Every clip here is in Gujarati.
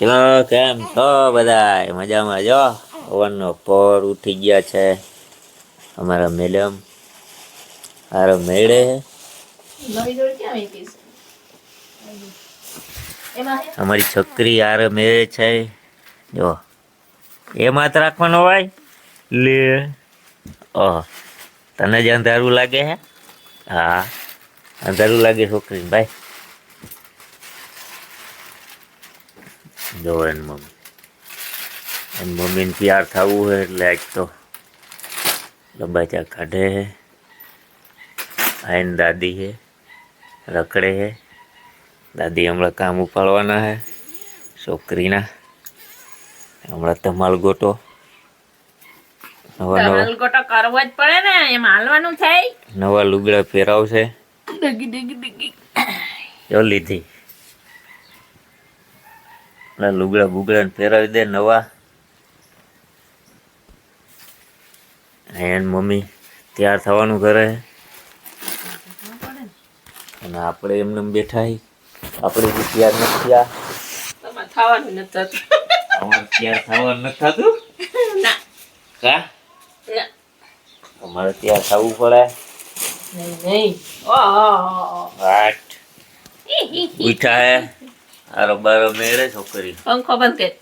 ચલો કેમ છો બધા મજામાં જો પવનનો પોર ઉઠી ગયા છે. અમારા મેડમ. હારો મેળે? અમારી છોકરી હારે મેળે છે. જો. એમાં જ રાખવાનો હોય? લે. ઓહ. તને જ અંધારું લાગે હે? હા. અંધારું લાગે છોકરી ભાઈ. જો એન મમ્મી. એન મમ્મીને તૈયાર થવું હોય એટલે આજ તો લબાચા કાઢે હે. આઈન દાદી હે રખડે હે. દાદી હમણાં કામ ઉપાડવાના હે છોકરીના. હમણાં ધમાલ ગોટો. નવા નવા કરવો જ પડે ને એમાં હાલવાનું થાય. નવા લુગડા પહેરાવશે. ડગી ડગી ડગી. જો લીધી. પેલા લુગડા બુગડા ને પહેરાવી દે નવા. એન મમ્મી તૈયાર થવાનું કરે અને આપણે એમને એમ બેઠા આપણે બી તૈયાર નથી થયા. થવાનું નથી થતું. તૈયાર થવાનું નથી થતું? ના. કા? ના. અમારે તૈયાર થવું પડે. નહીં ઉઠા હે. આરો બારો મેળે છોકરી. પંખો બંધ કર.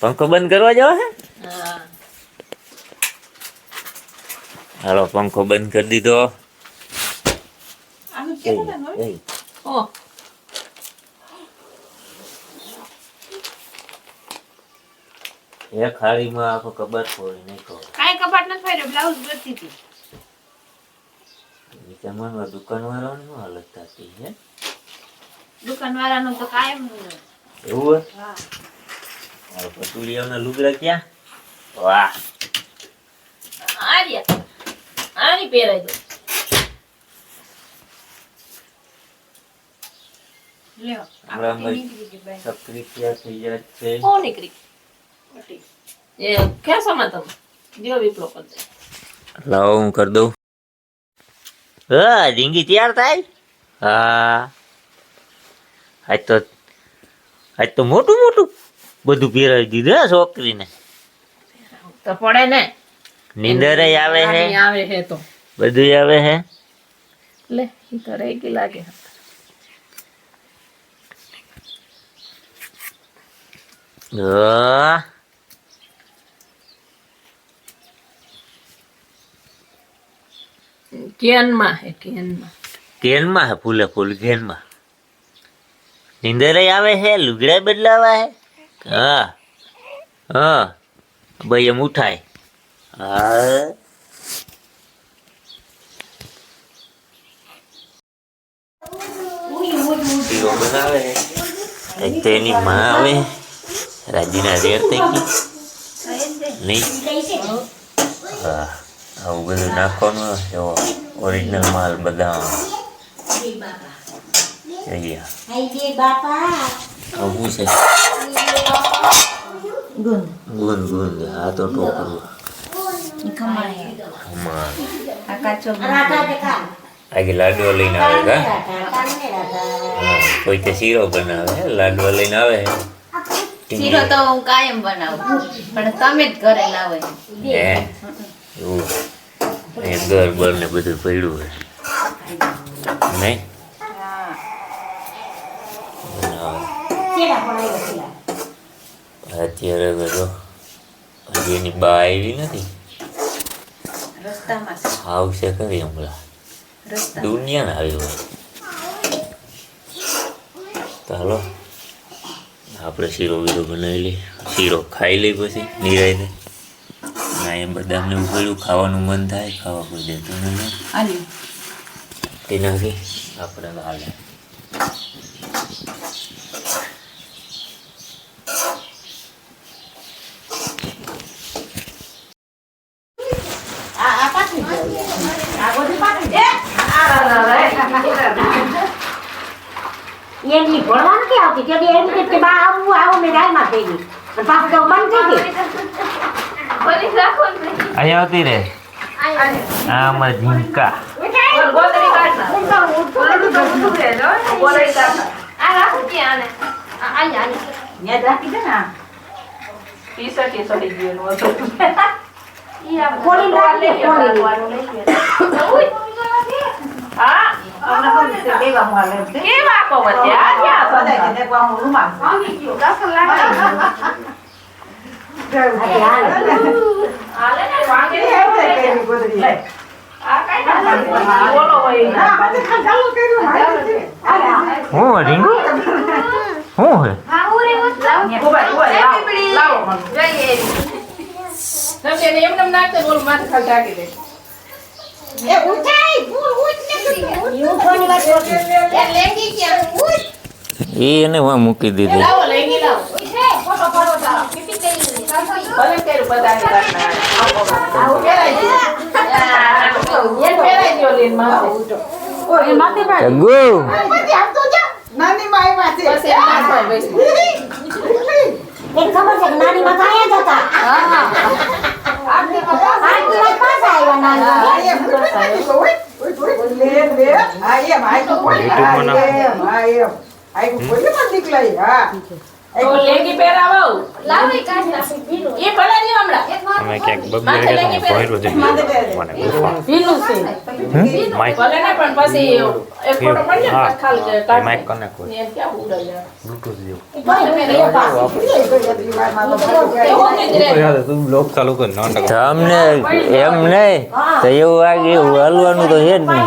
પંખો બંધ કરવા જવા હે? હાલો પંખો બંધ કરી દીધો. આખો કબાટ ફોડી નાખ્યો. કાંઈ કપાટ નથી બ્લાઉઝ હતી. દુકાન વાળાની હાલત થતી હે? દુકાન તો કાયમ એવું હા. હાલો લુગડા ક્યાં? વાહ. આર્યા. આની પહેરાઈ દો. લ્યો. હમણાં આપણે ભાઈ- નીકળી ગઈ બાય. સક્રિય થઈ જાય છે. ઓ નીકળી. એ ક્યાં સમા તમે? જો વિપ્લો કરી લાવો હું કરી દઉં. હા ઢીંગી તૈયાર થાય? હા. આજ તો આજ તો મોટું મોટું બધું પહેરાવી દીધું હે છોકરીને. તો પડે ને. નીંદર આવે હે. આવે હે તો. બધું આવે હે. લે ઈ તો રહી ગઈ લાગે. હા. કેનમાં હે કેનમાં? કેનમાં હે ફૂલે ફૂલ ઘેનમાં? નીંદર આવે હે, લુગડા બદલાવા હે? હા. હા. ભાઈ, એમ ઉઠાય. હા. બનાવે એની માં આવે. રાજીના રેર થઈ ગઈ નહીં. હા. આવું બધું નાખવાનું એવો ઓરિજિનલ માલ બધા જોઈએ આવું છે ગુંદ ગુંદ આ તો ટોપરું આજે આગે લાડવા લઈને આવે કા હા, કોઈ તે શીરો બનાવે હે, લાડવા લઈને આવે હે. શીરો તો હું કાયમ બનાવું પણ તમે જ ઘરે લાવો. હે એવું એ ઘર બર ને બધું પડ્યું હે નહીં બનાવે. અત્યારે બધો હજી એની બા આવી નથી. આવશે કરી હમણાં. રસ્તા દુનિયા આવી હોય. તો હાલો આપણે શીરો બીરો બનાવી લઈએ. શીરો ખાઈ લઈ પછી નિરાયને ના એમ બદામને ઉભેલું ખાવાનું મન થાય ખાવા કોઈ દેતું નથી. તેનાથી આપણે હાલે. એમની ભણવા નથી આવતી? કે એમ કે કે બા આવું આવું મેં ગાયમાં થઈ ગઈ. અને પાછું તો બંધ થઈ ગઈ. પોલીસ રાખો અહીંયા આવતી રે. આ અમારા ઝીંકા ગોતરી કાઢના બોલાવી કાઢના રાખો ત્યાં આને આ અહીંયા ટી-શર્ટ એ સડી ગયું એનું હતું. ઈ આમ ખોલીને રાખી દે, લઈ લ્યો, ખોલીને. રાખવાનું લઈ લ્યો. હા કેવા કહો વચ્ચે? આ ક્યાં સંસાર? હાલે ને, વાંકે ને એવું લઈ લે. આ કાંઈ ના થાય. બોલો હોય ઈ. હું રીંગુ હું હે ઊભા, ઊભા, લાવો, લાવો મને. તમે એને એમને એમ નાખજો ને ઓલું માથે ખાલી ઢાંકી દે. એ એને વાં મૂકી દીધી લાવો, લઈ ગઈ લાવો. ભલે કર્યું બધાની ઘરના. આવું પહેરાઈ દ્યો. એને પહેરાઈ દ્યો લીન માથે. ગુ પછી એમ નાખવાનું વૈષ્ણવ. એક ખબર છે કે નાની માં કાંઈ જ હતા આઠની વાત પાછા આવ્યા નાની તો લેંગી પહેરાવો. એ ભલે દ્યો હમણાં. અમે ક્યાંક બબે માથે લેંગી ભોયરો છે. મને ગુફા. ભલે ને પણ પછી એક ફોટો પડી ને હા. પછી ખાલી કાઢી માઇક કનેક્ટ હોય. ને એમ ક્યાં ઉડાઈ બ્લૂટૂથ જેવું. એવું જ રહે. તું બ્લોગ ચાલુ કર નાટક તમને એમ નહીં તો એવું વાગે એવું હલવાનું તો છે જ નહીં.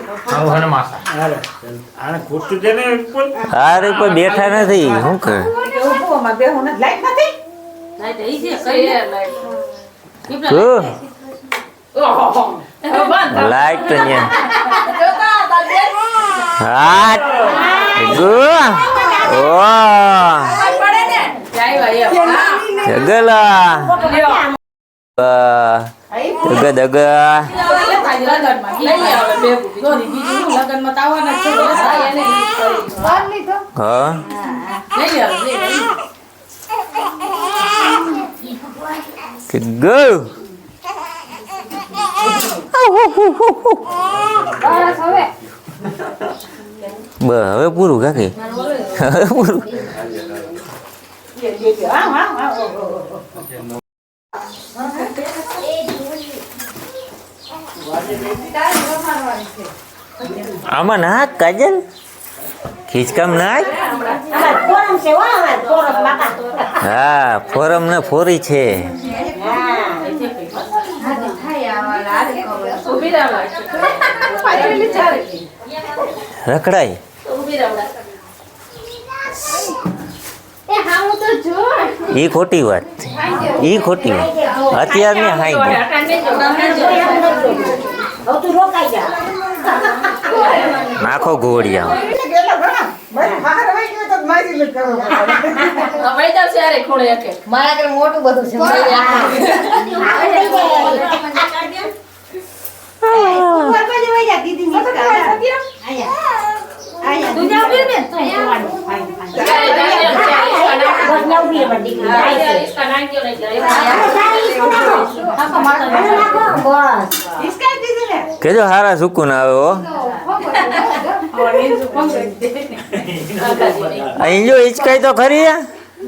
આય, ક્યાં? તારા ક્યાં હતા તાર નાની? લે લે લે લે હે હે બીજાને એક જ નાખી એવું જોઈ એવું બનાવે ને એટલે હા હવે ખબર પડી હવે ખબર પડી હવે હા, દે, દે. આવું હે ને માસા અરે કોઈ બેઠા નથી શું કરે ગુ ઓહો. હવે લાઈટ તો અહીંયા હાટ ગુ ઓ જગલા દગ દગ લગનમાં. લઈ લે હવે ભેગું. હા, એને ઈ કરી. હા લઈ લે હવે, લઈ લે. કે ગુ બ હવે પૂરું કાકી હવે પૂરું આમાં ના કાજલ? ખીચકામ નાખ હો ફોરમ ને ફોરી છે. રખડાય ઊભી રહો. એ ખોટી વાત. એ ખોટી વાત. અત્યારની હાઈ નાખો ઘરે મોટું બધું છે. ઊભી રહે મારી દીકરી જાય છે કેજો હારા સુકૂન આવે હો. અહીં જો હિચકાઈ તો ખરી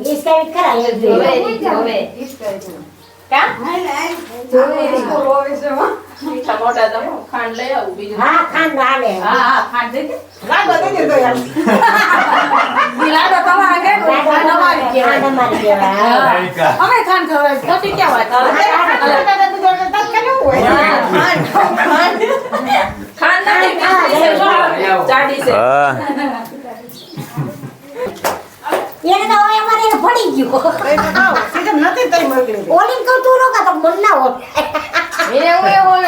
હિચકાઈ તમે ખાંડ લઈ આવું બીજું હા ખાંડ હાલે હા હા ખાંડ દઈ દે. લાડો તમારે ખાંડ અમારી કહેવાય. ખોટી ક્યાં વાત ખાંડ નથી મીઠી છે, જો જાડી છે હા એને તો હવે ગયો. એને તઈ ગયું ઓલી કહું તું રોકા તો મન ના હોય એવું એવું